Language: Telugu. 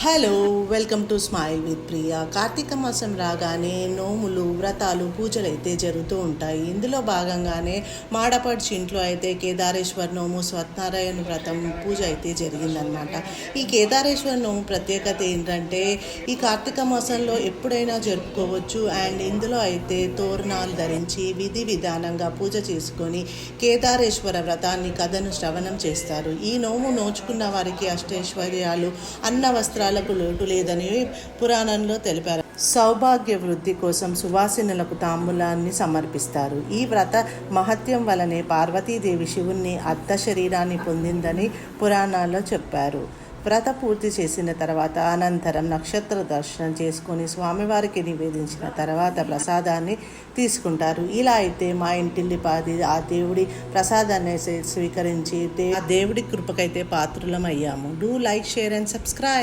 Hello welcome to smile with Priya Karthika మాసం రాగానే నోములు వ్రతాలు పూజలు అయితే జరుగుతూ ఉంటాయి. ఇందులో భాగంగానే మాడపడిచి ఇంట్లో అయితే కేదారేశ్వర నోము సత్యనారాయణ వ్రతం పూజ అయితే జరిగిందనమాట ఈ కేదారేశ్వర నోము ప్రత్యేకత ఏంటంటే ఈ కార్తీక మాసంలో ఎప్పుడైనా జరుపుకోవచ్చు. అండ్ ఇందులో అయితే తోరణాలు ధరించి విధి విధానంగా పూజ చేసుకొని కేదారేశ్వర వ్రతాన్ని కథను శ్రవణం చేస్తారు. ఈ నోము నోచుకున్న వారికి అష్టైశ్వర్యాలు అన్న వస్త్రాలకు లోటు లేదని పురాణంలో తెలిపారు. సౌభాగ్య వృద్ధి కోసం సువాసినులకు తాంబూలాన్ని సమర్పిస్తారు. ఈ వ్రత మహత్యం వలనే పార్వతీదేవి శివుణ్ణి అర్ధ శరీరాన్ని పొందిందని పురాణాల్లో చెప్పారు. వ్రత పూర్తి చేసిన తర్వాత అనంతరం నక్షత్ర దర్శనం చేసుకొని స్వామివారికి నివేదించిన తర్వాత ప్రసాదాన్ని తీసుకుంటారు. ఇలా అయితే మా ఇంటిల్లిపాది ఆ దేవుడి ప్రసాదాన్ని స్వీకరించి ఆ దేవుడి కృపకైతే పాత్రులం అయ్యాము do like share and subscribe